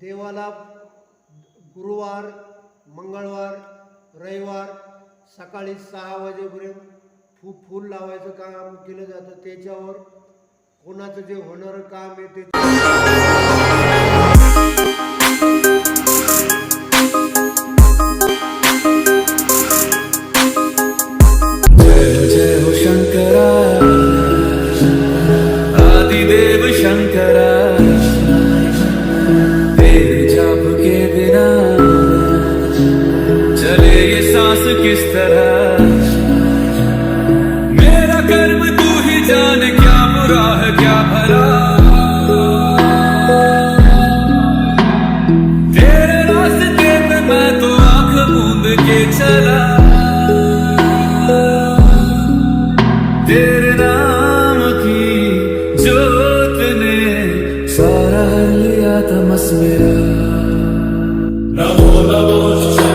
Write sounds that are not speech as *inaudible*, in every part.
देवाला गुरुवार मंगळवार रविवार सकाळी सहा वाजेपर्यंत फू फूल लावायचं काम केलं जातं. त्याच्यावर कोणाचं जे होणारं काम आहे ते जोत ने सारा हर लिया तमस मेरा नमो नमो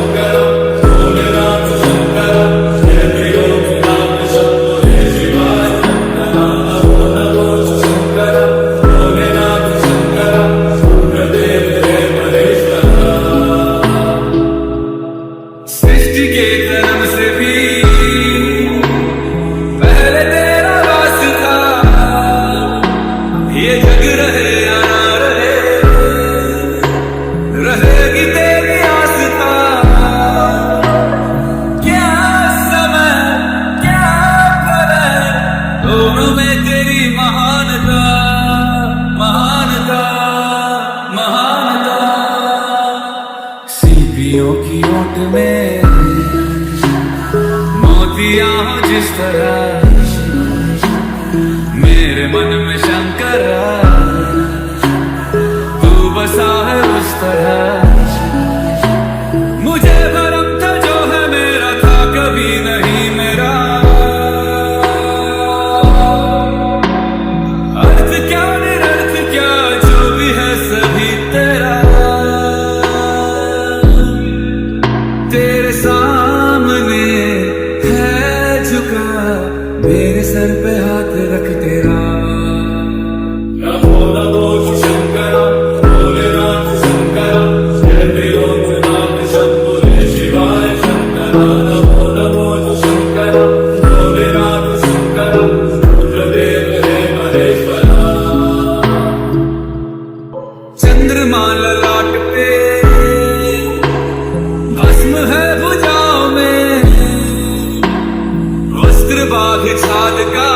वस्त्र बाघ छाद का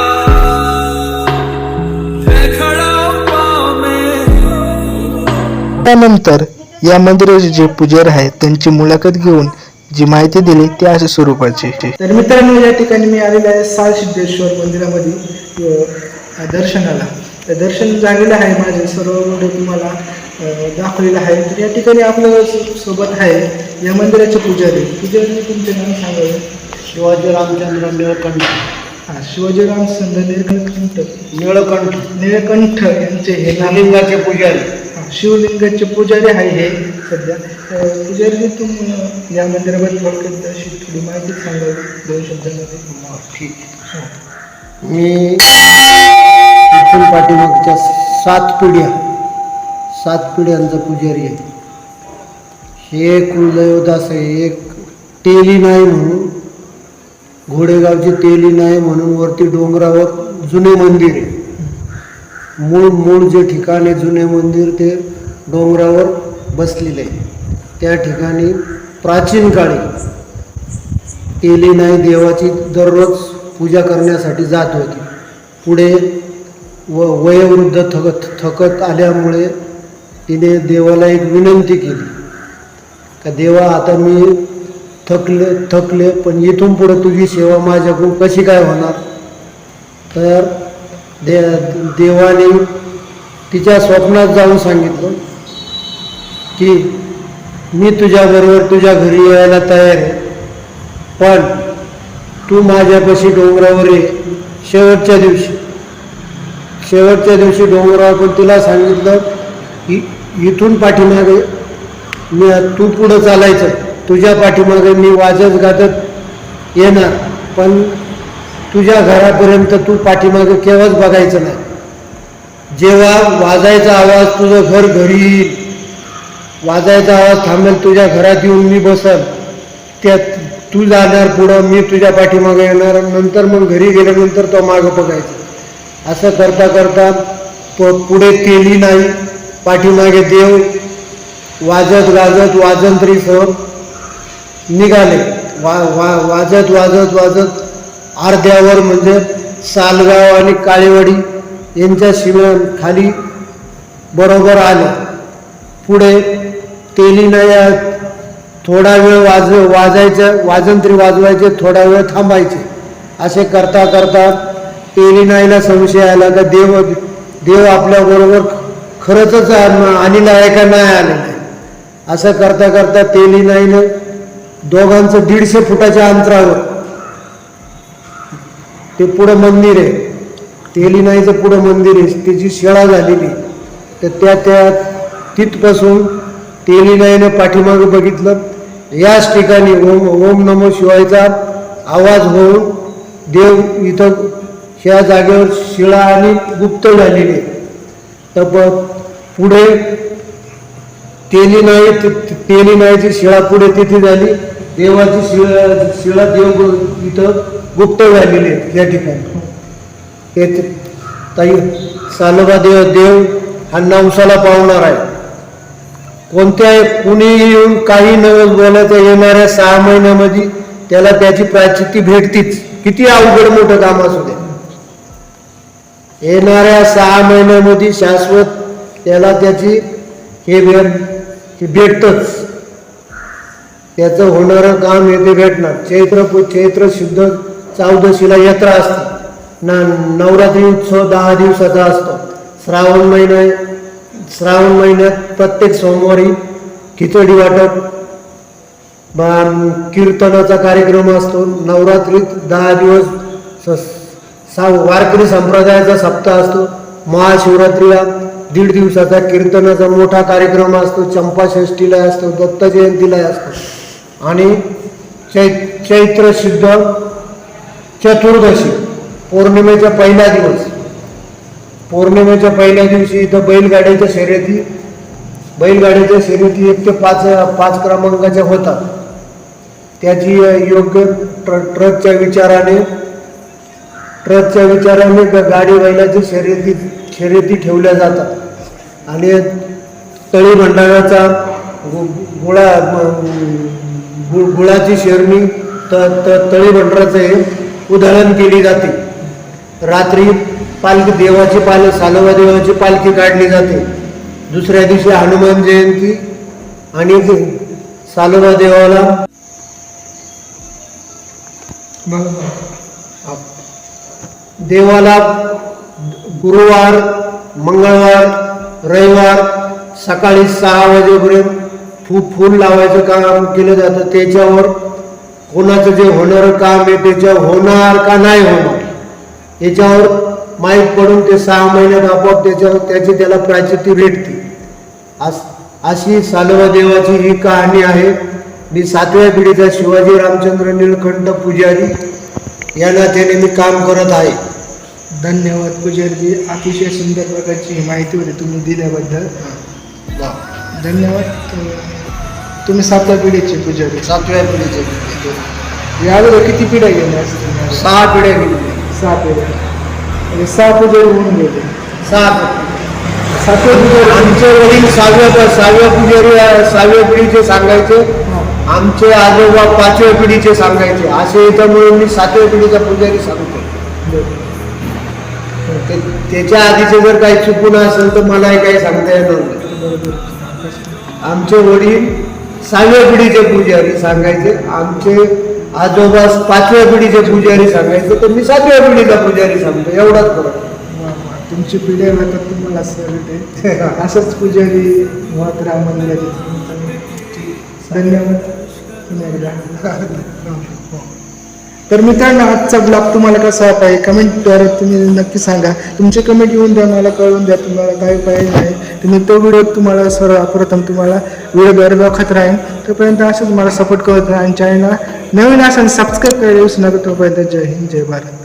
खड़ा पाँव में त्यानंतर या मंदिराचे जे पुजारी आहेत त्यांची मुलाखत घेऊन जी माहिती दिली ती अशा स्वरूपाची. तर मित्रांनो या ठिकाणी मी आलेलो आहे साल सिद्धेश्वर मंदिरामध्ये दर्शनाला. तर दर्शन झालेलं आहे माझे सर्व व्हिडिओ तुम्हाला दाखवलेलं आहे तर या ठिकाणी आपल्यासोबत आहे या मंदिराचे पुजारी. पुजारी तुमचे नाव सांगावे शिवाजी रामचंद्र निळकंठ. हां शिवाजीराम संत निळकंठ. निळकंठ. निळकंठ यांचे हे नाव. लिंगाचे पुजारी. हा, शिवलिंगाचे पुजारी आहे हे सध्या. पुजारी तुम या मंदिराबद्दल थोडक्यात अशी थोडी माहिती सांगावी. दोन शब्दांमध्ये. ठीक हा. मी इथून पाठीमागच्या सात पिढ्या सात पिढ्यांचा पुजारी आहे. हे कुलदैवदास आहे एक तेली नाही म्हणून घोडेगावची तेली नाही म्हणून वरती डोंगरावर जुने मंदिर आहे. मूळ मूळ जे ठिकाण आहे जुने मंदिर ते डोंगरावर बसलेले आहे. त्या ठिकाणी प्राचीन काळी तेली नाही देवाची दररोज पूजा करण्यासाठी जात होती. पुढे व वयोवृद्ध थकत थकत आल्यामुळे तिने देवाला एक विनंती केली. का देवा आता मी थकले थकले पण इथून पुढे तुझी सेवा माझ्याकडून कशी काय होणार? तर दे देवाने तिच्या स्वप्नात जाऊन सांगितलं की मी तुझ्याबरोबर तुझ्या घरी यायला तयार आहे पण तू माझ्यापाशी डोंगरावर ये. शेवटच्या दिवशी शेवटच्या दिवशी डोंगरावर पण तुला सांगितलं इ इथून पाठीमागे मी तू पुढं चालायचं. तुझ्या पाठीमागे मी वाजत गाजत येणार पण तुझ्या घरापर्यंत तू पाठीमागे केव्हाच बघायचं नाही. जेव्हा वाजायचा आवाज तुझं घर घरी येईल वाजायचा आवाज थांबेल तुझ्या घरात येऊन मी बसल त्या तू जाणार पुढं मी तुझ्या पाठीमागे येणार नंतर मग घरी गेल्यानंतर तो मागं बघायचा. असं करता करता तो पुढे केली नाही पाठीमागे देव वाजत गाजत वाजंत्रीसह निघाले. वा वा वाजत वाजत वाजत अर्ध्यावर म्हणजे सालगाव आणि काळेवाडी यांच्या शिव्या खाली बरोबर आले. पुढे तेलीनं या थोडा वेळ वाज वाजायचं वाजंत्री वाजवायचे थोडा वेळ थांबायचे. असे करता करता तेलीनाईला संशय आला का देव देव आपल्याबरोबर खरंच आणि नायका का नाही आलेला आहे. असं करता करता तेलीनाईनं दोघांचं दीडशे फुटाच्या अंतरावर. ते पुढं मंदिर आहे. तेलीनाईचं पुढं मंदिर आहे. त्याची शेळा झालेली तर त्या त्या तिथपासून तेली नाईनं पाठीमागं बघितलं. याच ठिकाणी ओम ओम नमो शिवायचा आवाज होऊन देव इथं ह्या जागेवर शिळा आणि गुप्त झालेली आहे. तर पुढे तेली नाही तेली नाहीची शिळा पुढे तिथे झाली. देवाची शिळा शिळा देव इथं गुप्त झालेले आहेत या ठिकाणी. हे ताई सालोबा देव देव हा नवसाला पावणार आहे. कोणत्याही कुणीही येऊन काही न बोलायचं येणाऱ्या सहा महिन्यामध्ये त्याला त्याची प्राचिती भेटतीच. किती अवघड मोठं काम असू दे. येणाऱ्या सहा महिन्यामध्ये शाश्वत त्याला त्याची हे भेट भेटतच. त्याचं होणारं काम येथे भेटणार. चैत्र चैत्र शुद्ध चौदशीला यात्रा असते. ना नवरात्री उत्सव दहा दिवसाचा असतो. श्रावण महिना श्रावण महिन्यात प्रत्येक सोमवारी खिचडी वाटप बा- कीर्तनाचा कार्यक्रम असतो. नवरात्रीत दहा दिवस स- सा वारकरी संप्रदायाचा सप्ताह असतो. महाशिवरात्रीला दीड दिवसाचा कीर्तनाचा मोठा कार्यक्रम असतो. चंपाषष्ठीला असतो. दत्त जयंतीला असतो. आणि चै चैत्र शुद्ध चतुर्दशी पौर्णिमेचा पहिला दिवस. पौर्णिमेच्या पहिल्या दिवशी इथं बैलगाड्याच्या शर्यती बैलगाड्याच्या शर्यती एक ते पाच पाच क्रमांकाच्या होतात. त्याची योग्य ट्र ट्रकच्या विचाराने ट्रकच्या विचाराने गाडी बैलाची शर्यती शर्यती ठेवल्या जातात. आणि तळी भंडाराचा गो गोळा गुळ गुळाची शेरणी त त तळी भंडाराचं हे केली जाते. रात्री पालखी देवाची पाल सालोबा देवाची पालखी काढली जाते. दुसऱ्या दिवशी हनुमान जयंती आणि सालोबा देवाला देवाला गुरुवार मंगळवार रविवार सकाळी सहा वाजेपर्यंत फू फूल लावायचं काम केलं जातं त्याच्यावर कोणाचं जे होणारं काम आहे त्याच्यावर होणार का नाही होणार याच्यावर माहीत पडून ते सहा महिन्यात आपोआप त्याच्यावर त्याची त्याला प्राचिती भेटते. अस अशी देवाची ही कहाणी आहे. मी सातव्या पिढीचा शिवाजी रामचंद्र निळकंठ पुजारी या नात्याने मी काम करत आहे. धन्यवाद पुजारीजी अतिशय सुंदर प्रकारची ही माहिती होती तुम्ही दिल्याबद्दल. धन्यवाद. तुम्ही सातव्या पिढीचे पुजारी. सातव्या पिढीचे या अगोदर किती पिढ्या गेल्या असतील? सहा पिढ्या गेली सहा पिढ्या. म्हणजे सहा पुजारी होऊन गेले. सहा सातव्या पुजारी. आमचे वडील सहाव्या सहाव्या पुजारी सहाव्या पिढीचे सांगायचे. आमचे आजोबा पाचव्या पिढीचे सांगायचे. असे याच्यामुळे मी सातव्या पिढीचा पुजारी सांगतो ते- त्याच्या आधीचे जर काही चुकून असेल तर मलाही काही सांगता येणार नाही. आमचे वडील सहाव्या पिढीचे पुजारी सांगायचे आमचे आजोबा पाचव्या पिढीचे पुजारी सांगायचे तर मी सातव्या पिढीचा पुजारी सांगतो एवढाच फरक. तुमची पिढ्या तर तुम्हाला सर *laughs* असंच पुजारी होत राहा मंदिराचे. धन्यवाद. तर मित्रांनो आजचा ब्लॉग तुम्हाला कसा आहे कमेंटद्वारे तुम्ही नक्की सांगा. तुमचे कमेंट येऊन द्या मला कळून द्या तुम्हाला काय पाहिजे नाही. तुम्ही तो व्हिडिओ तुम्हाला सर्वप्रथम तुम्हाला व्हिडिओद्वारे दाखवत राहीन. तोपर्यंत असंच मला सपोर्ट करत राहा आणि चॅनलला नवीन असेल सबस्क्राईब करायला विसरू नका. तोपर्यंत जय हिंद जय भारत.